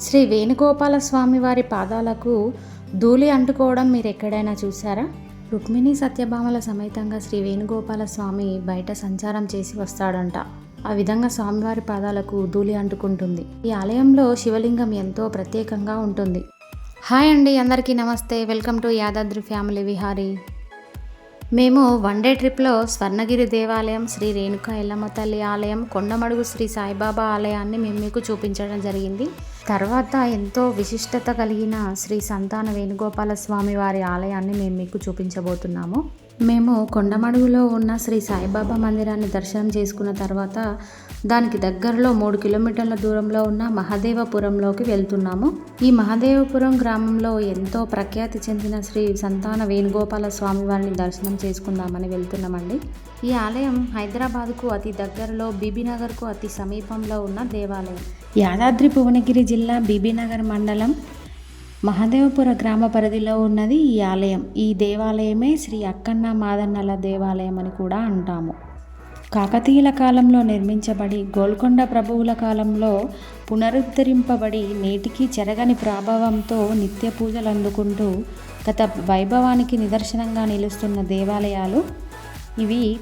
శ్రీ వేణుగోపాల స్వామి వారి పాదాలకు ధూళి అంటుకోవడం మీరు ఎక్కడైనా చూసారా రుక్మిణి సత్యభామల సమేతంగా శ్రీ వేణుగోపాల స్వామి బయట సంచారం చేసి వస్తాడంట. ఆ విధంగా స్వామివారి పాదాలకు ధూళి అంటుకుంటుంది. ఈ ఆలయంలో శివలింగం ఎంతో ప్రత్యేకంగా ఉంటుంది. హాయ్ అండి అందరికీ నమస్తే. Welcome to Yadadri family Vihari. మేము వన్ డే ట్రిప్లో స్వర్ణగిరి దేవాలయం శ్రీ రేణుకా ఎల్లమ్మ తల్లి ఆలయం కొండమడుగు శ్రీ సాయిబాబా ఆలయాన్ని మేము మీకు చూపించడం జరిగింది. తర్వాత ఎంతో విశిష్టత కలిగిన శ్రీ సంతాన వేణుగోపాల స్వామి వారి ఆలయాన్ని మేము మీకు చూపించబోతున్నాము. మేము కొండమడుగులో ఉన్న శ్రీ సాయిబాబా మందిరాన్ని దర్శనం చేసుకున్న తర్వాత దానికి దగ్గరలో మూడు కిలోమీటర్ల దూరంలో ఉన్న మహదేవపురంలోకి వెళ్తున్నాము. ఈ మహదేవపురం గ్రామంలో ఎంతో ప్రఖ్యాతి చెందిన శ్రీ సంతాన వేణుగోపాల స్వామి వారిని దర్శనం చేసుకుందామని వెళ్తున్నామండి. ఈ ఆలయం హైదరాబాద్కు అతి దగ్గరలో బీబీనగర్కు అతి సమీపంలో ఉన్న దేవాలయం. యాదాద్రి భువనగిరి జిల్లా బీబీనగర్ మండలం మహదేవపుర గ్రామ పరిధిలో ఉన్నది ఈ ఆలయం. ఈ దేవాలయమే శ్రీ అక్కన్న మాదన్నల దేవాలయం అని కూడా అంటాము. కాకతీయుల కాలంలో నిర్మించబడి గోల్కొండ ప్రభువుల కాలంలో పునరుద్ధరింపబడి నేటికి చెరగని ప్రాభవంతో నిత్య పూజలు అందుకుంటూ గత వైభవానికి నిదర్శనంగా నిలుస్తున్న దేవాలయాలు. ఇవి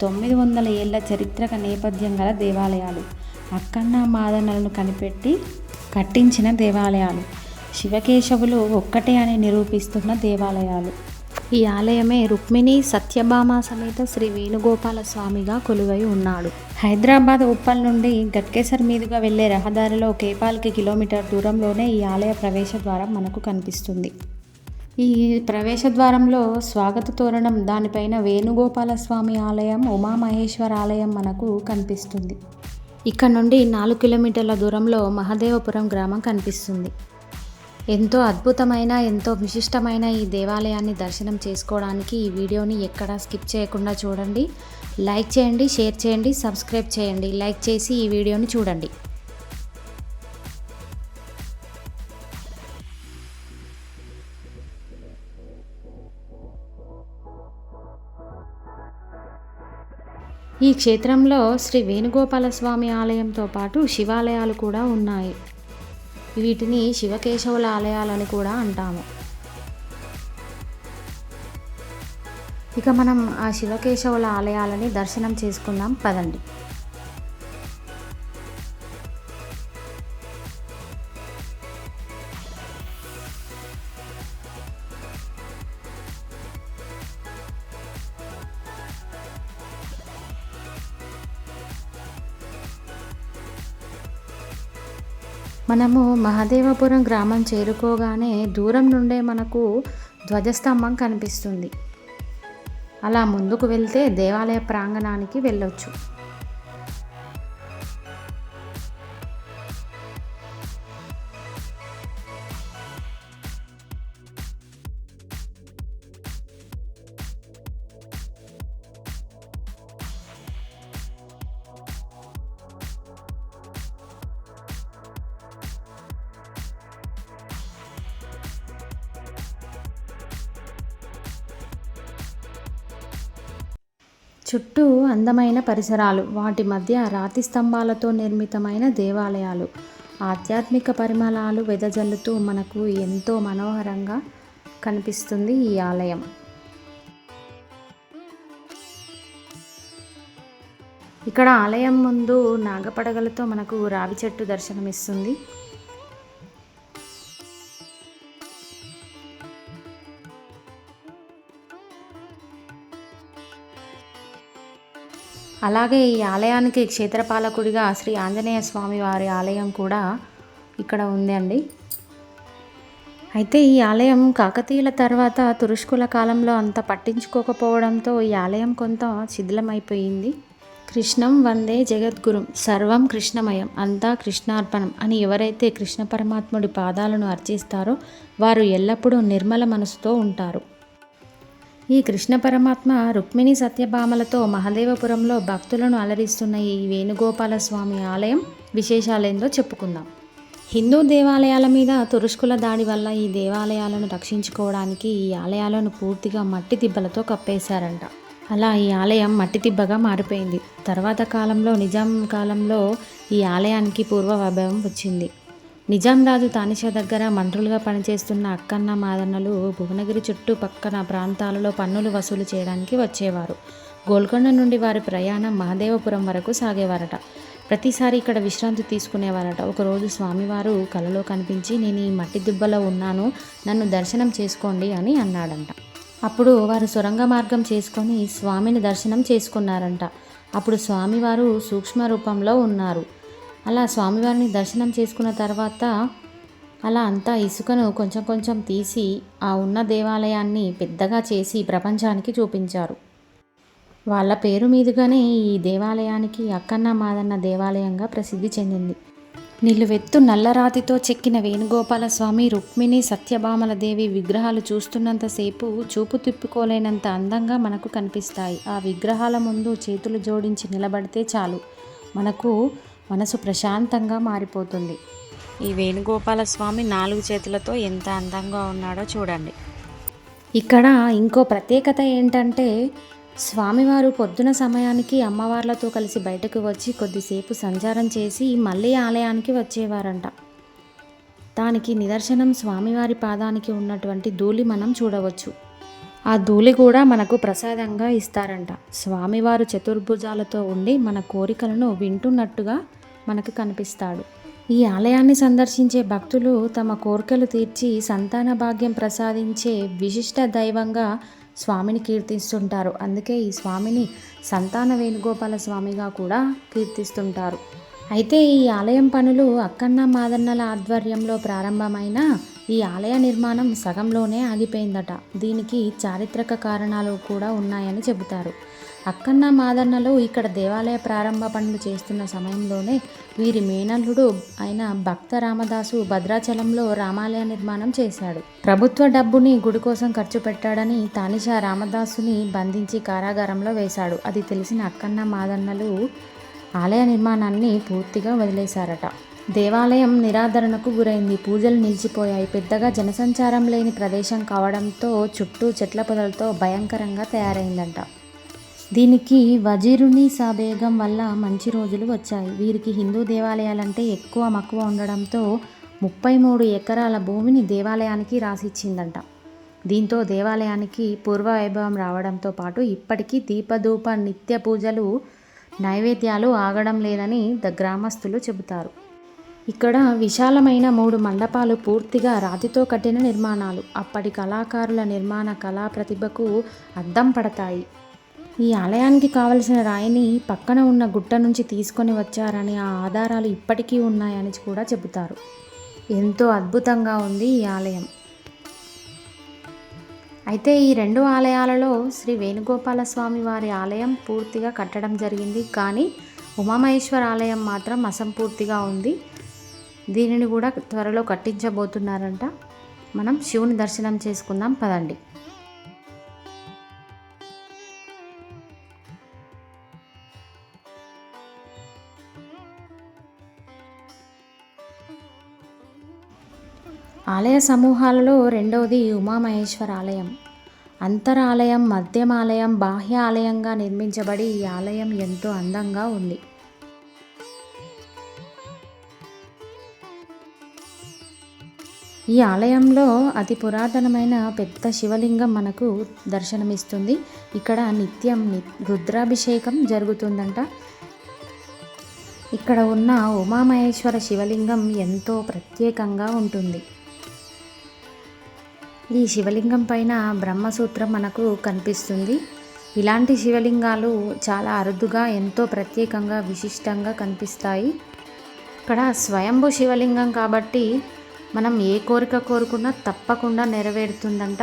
తొమ్మిది వందల ఏళ్ళ చరిత్రక నేపథ్యం గల దేవాలయాలు. అక్కన్న మాదనలను కనిపెట్టి కట్టించిన దేవాలయాలు. శివకేశవులు ఒక్కటే అని నిరూపిస్తున్న దేవాలయాలు. ఈ ఆలయమే రుక్మిణి సత్యభామ సమేత శ్రీ వేణుగోపాల స్వామిగా కొలువై ఉన్నాడు. హైదరాబాద్ ఉప్పల్ నుండి గట్కేసర్ మీదుగా వెళ్ళే రహదారిలో కేపాల్కి కిలోమీటర్ దూరంలోనే ఈ ఆలయ ప్రవేశ ద్వారం మనకు కనిపిస్తుంది. ఈ ప్రవేశ ద్వారంలో స్వాగత తోరణం దానిపైన వేణుగోపాల స్వామి ఆలయం ఉమామహేశ్వర ఆలయం మనకు కనిపిస్తుంది. ఇక్కడ నుండి నాలుగు కిలోమీటర్ల దూరంలో మహదేవపురం గ్రామం కనిపిస్తుంది. ఎంతో అద్భుతమైన ఎంతో విశిష్టమైన ఈ దేవాలయాన్ని దర్శనం చేసుకోవడానికి ఈ వీడియోని ఎక్కడా స్కిప్ చేయకుండా చూడండి. లైక్ చేయండి షేర్ చేయండి సబ్స్క్రైబ్ చేయండి. లైక్ చేసి ఈ వీడియోని చూడండి. ఈ క్షేత్రంలో శ్రీ వేణుగోపాల స్వామి ఆలయంతో పాటు శివాలయాలు కూడా ఉన్నాయి. వీటిని శివకేశవుల ఆలయాలని కూడా అంటాము. ఇక మనం ఆ శివకేశవుల ఆలయాలని దర్శనం చేసుకుందాం. పదండి. మనము మహదేవపురం గ్రామం చేరుకోగానే దూరం నుండే మనకు ధ్వజస్తంభం కనిపిస్తుంది. అలా ముందుకు వెళ్తే దేవాలయ ప్రాంగణానికి వెళ్ళొచ్చు. చుట్టూ అందమైన పరిసరాలు. వాటి మధ్య రాతి స్తంభాలతో నిర్మితమైన దేవాలయాలు. ఆధ్యాత్మిక పరిమళాలు వెదజల్లుతూ మనకు ఎంతో మనోహరంగా కనిపిస్తుంది ఈ ఆలయం. ఇక్కడ ఆలయం ముందు నాగపడగలతో మనకు రావి చెట్టు దర్శనమిస్తుంది. అలాగే ఈ ఆలయానికి క్షేత్రపాలకుడిగా శ్రీ ఆంజనేయ స్వామి వారి ఆలయం కూడా ఇక్కడ ఉంది అండి. అయితే ఈ ఆలయం కాకతీయుల తర్వాత తురుష్కుల కాలంలో అంత పట్టించుకోకపోవడంతో ఈ ఆలయం కొంత శిథిలమైపోయింది. కృష్ణం వందే జగద్గురుం సర్వం కృష్ణమయం అంతా కృష్ణార్పణం అని ఎవరైతే కృష్ణ పరమాత్ముడి పాదాలను అర్చిస్తారో వారు ఎల్లప్పుడూ నిర్మల మనసుతో ఉంటారు. ఈ కృష్ణ పరమాత్మ రుక్మిణి సత్యభామలతో మహదేవపురంలో భక్తులను అలరిస్తున్న ఈ వేణుగోపాల స్వామి ఆలయం విశేషాలేందో చెప్పుకుందాం. హిందూ దేవాలయాల మీద తురుష్కుల దాడి వల్ల ఈ దేవాలయాలను రక్షించుకోవడానికి ఈ ఆలయాలను పూర్తిగా మట్టి దిబ్బలతో కప్పేశారంట. అలా ఈ ఆలయం మట్టి దిబ్బగా మారిపోయింది. తర్వాత కాలంలో నిజాం కాలంలో ఈ ఆలయానికి పూర్వ వైభవం వచ్చింది. నిజాం రాజు తానిషా దగ్గర మంత్రులుగా పనిచేస్తున్న అక్కన్న మాదన్నలు భువనగిరి చుట్టూ పక్కన ప్రాంతాలలో పన్నులు వసూలు చేయడానికి వచ్చేవారు. గోల్కొండ నుండి వారి ప్రయాణం మహదేవపురం వరకు సాగేవారట. ప్రతిసారి ఇక్కడ విశ్రాంతి తీసుకునేవారట. ఒకరోజు స్వామివారు కలలో కనిపించి నేను ఈ మట్టి దుబ్బలో ఉన్నాను నన్ను దర్శనం చేసుకోండి అని అన్నాడంట. అప్పుడు వారు సొరంగ మార్గం చేసుకొని స్వామిని దర్శనం చేసుకున్నారంట. అప్పుడు స్వామివారు సూక్ష్మ రూపంలో ఉన్నారు. అలా స్వామివారిని దర్శనం చేసుకున్న తర్వాత అలా అంతా ఇసుకను కొంచెం కొంచెం తీసి ఆ ఉన్న దేవాలయాన్ని పెద్దగా చేసి ప్రపంచానికి చూపించారు. వాళ్ళ పేరు మీదుగానే ఈ దేవాలయానికి అక్కన్న మాదన్న దేవాలయంగా ప్రసిద్ధి చెందింది. నిలువెత్తు నల్లరాతితో చెక్కిన వేణుగోపాల స్వామి రుక్మిణి సత్యభామల దేవి విగ్రహాలు చూస్తున్నంతసేపు చూపు తిప్పుకోలేనంత అందంగా మనకు కనిపిస్తాయి. ఆ విగ్రహాల ముందు చేతులు జోడించి నిలబడితే చాలు. మనకు మనసు ప్రశాంతంగా మారిపోతుంది. ఈ వేణుగోపాల స్వామి నాలుగు చేతులతో ఎంత అందంగా ఉన్నాడో చూడండి. ఇక్కడ ఇంకో ప్రత్యేకత ఏంటంటే స్వామివారు పొద్దున సమయానికి అమ్మవార్లతో కలిసి బయటకు వచ్చి కొద్దిసేపు సంచారం చేసి మళ్ళీ ఆలయానికి వచ్చేవారంట. దానికి నిదర్శనం స్వామివారి పాదానికి ఉన్నటువంటి ధూళి మనం చూడవచ్చు. ఆ ధూళి కూడా మనకు ప్రసాదంగా ఇస్తారంట. స్వామివారు చతుర్భుజాలతో ఉండి మన కోరికలను వింటున్నట్టుగా మనకు కనిపిస్తాడు. ఈ ఆలయాన్ని సందర్శించే భక్తులు తమ కోరికలు తీర్చి సంతాన భాగ్యం ప్రసాదించే విశిష్ట దైవంగా స్వామిని కీర్తిస్తుంటారు. అందుకే ఈ స్వామిని సంతాన వేణుగోపాల స్వామిగా కూడా కీర్తిస్తుంటారు. అయితే ఈ ఆలయం పనులు అక్కన్న మాదన్నల ఆధ్వర్యంలో ప్రారంభమైన ఈ ఆలయ నిర్మాణం సగంలోనే ఆగిపోయిందట. దీనికి చారిత్రక కారణాలు కూడా ఉన్నాయని చెబుతారు. అక్కన్న మాదన్నలు ఇక్కడ దేవాలయ ప్రారంభ పనులు చేస్తున్న సమయంలోనే వీరి మేనల్లుడు అయిన భక్త రామదాసు భద్రాచలంలో రామాలయ నిర్మాణం చేశాడు. ప్రభుత్వ డబ్బుని గుడి కోసం ఖర్చు పెట్టాడని తానిషా రామదాసుని బంధించి కారాగారంలో వేశాడు. అది తెలిసిన అక్కన్న మాదన్నలు ఆలయ నిర్మాణాన్ని పూర్తిగా వదిలేశారట. దేవాలయం నిరాదరణకు గురైంది. పూజలు నిలిచిపోయాయి. పెద్దగా జనసంచారం లేని ప్రదేశం కావడంతో చుట్టూ చెట్ల పొదలతో భయంకరంగా తయారైందంట. దీనికి వజీరుని సాబేగం వల్ల మంచి రోజులు వచ్చాయి. వీరికి హిందూ దేవాలయాలంటే ఎక్కువ మక్కువ ఉండడంతో ముప్పై మూడు ఎకరాల భూమిని దేవాలయానికి రాసిచ్చిందంట. దీంతో దేవాలయానికి పూర్వ వైభవం రావడంతో పాటు ఇప్పటికీ దీపధూప నిత్య పూజలు నైవేద్యాలు ఆగడం లేదని ద గ్రామస్తులు చెబుతారు. ఇక్కడ విశాలమైన మూడు మండపాలు పూర్తిగా రాతితో కట్టిన నిర్మాణాలు. అప్పటి కళాకారుల నిర్మాణ కళా ప్రతిభకు అద్దం పడతాయి. ఈ ఆలయానికి కావలసిన రాయిని పక్కన ఉన్న గుట్ట నుంచి తీసుకొని వచ్చారని ఆ ఆధారాలు ఇప్పటికీ ఉన్నాయని కూడా చెబుతారు. ఎంతో అద్భుతంగా ఉంది ఈ ఆలయం. అయితే ఈ రెండు ఆలయాలలో శ్రీ వేణుగోపాల స్వామి వారి ఆలయం పూర్తిగా కట్టడం జరిగింది. కానీ ఉమామహేశ్వర ఆలయం మాత్రం అసంపూర్తిగా ఉంది. దీనిని కూడా త్వరలో కట్టించబోతున్నారంట. మనం శివుని దర్శనం చేసుకుందాం. పదండి. ఆలయ సమూహాలలో రెండవది ఉమామహేశ్వర ఆలయం అంతరాలయం మధ్యమాలయం బాహ్య ఆలయంగా నిర్మించబడి ఈ ఆలయం ఎంతో అందంగా ఉంది. ఈ ఆలయంలో అతి పురాతనమైన పెద్ద శివలింగం మనకు దర్శనమిస్తుంది. ఇక్కడ నిత్యం ని రుద్రాభిషేకం జరుగుతుందంట. ఇక్కడ ఉన్న ఉమామహేశ్వర శివలింగం ఎంతో ప్రత్యేకంగా ఉంటుంది. ఈ శివలింగం పైన బ్రహ్మసూత్రం మనకు కనిపిస్తుంది. ఇలాంటి శివలింగాలు చాలా అరుదుగా ఎంతో ప్రత్యేకంగా విశిష్టంగా కనిపిస్తాయి. ఇక్కడ స్వయంభూ శివలింగం కాబట్టి మనం ఏ కోరిక కోరుకున్నా తప్పకుండా నెరవేరుతుందంట.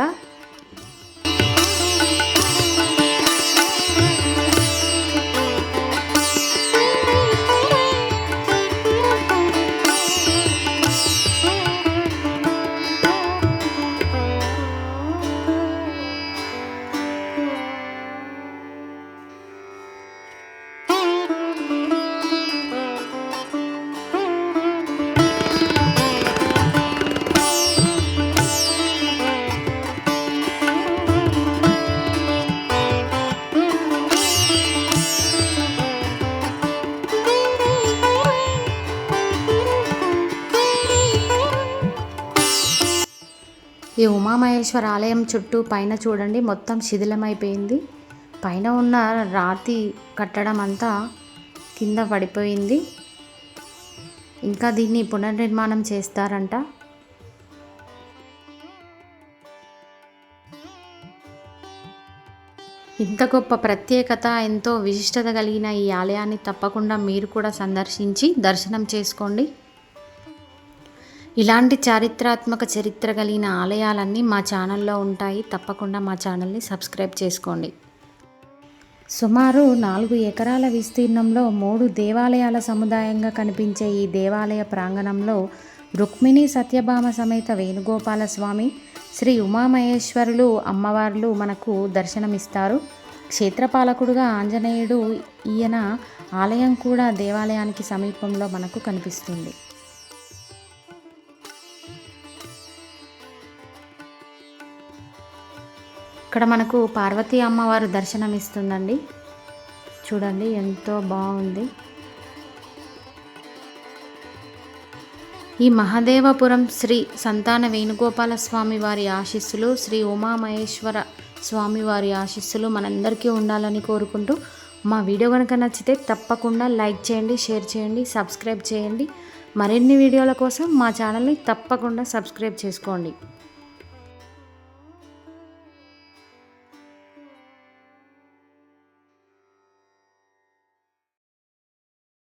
ఈ ఉమామహేశ్వర ఆలయం చుట్టూ పైన చూడండి మొత్తం శిథిలమైపోయింది. పైన ఉన్న రాతి కట్టడం అంతా కింద పడిపోయింది. ఇంకా దీన్ని పునర్నిర్మాణం చేస్తారంట. ఇంత గొప్ప ప్రత్యేకత ఎంతో విశిష్టత కలిగిన ఈ ఆలయాన్ని తప్పకుండా మీరు కూడా సందర్శించి దర్శనం చేసుకోండి. ఇలాంటి చారిత్రాత్మక చరిత్ర కలిగిన ఆలయాలన్నీ మా ఛానల్లో ఉంటాయి. తప్పకుండా మా ఛానల్ని సబ్స్క్రైబ్ చేసుకోండి. సుమారు నాలుగు ఎకరాల విస్తీర్ణంలో మూడు దేవాలయాల సముదాయంగా కనిపించే ఈ దేవాలయ ప్రాంగణంలో రుక్మిణి సత్యభామ సమేత వేణుగోపాల స్వామి శ్రీ ఉమామహేశ్వరులు అమ్మవార్లు మనకు దర్శనమిస్తారు. క్షేత్రపాలకుడుగా ఆంజనేయుడు ఈయన ఆలయం కూడా దేవాలయానికి సమీపంలో మనకు కనిపిస్తుంది. ఇక్కడ మనకు పార్వతీ అమ్మవారు దర్శనం ఇస్తుందండి చూడండి ఎంతో బాగుంది. ఈ మహదేవపురం శ్రీ సంతాన వేణుగోపాల స్వామి వారి ఆశీస్సులు శ్రీ ఉమామహేశ్వర స్వామి వారి ఆశీస్సులు మనందరికీ ఉండాలని కోరుకుంటూ మా వీడియో కనుక నచ్చితే తప్పకుండా లైక్ చేయండి షేర్ చేయండి సబ్స్క్రైబ్ చేయండి. మరిన్ని వీడియోల కోసం మా ఛానల్ని తప్పకుండా సబ్స్క్రైబ్ చేసుకోండి.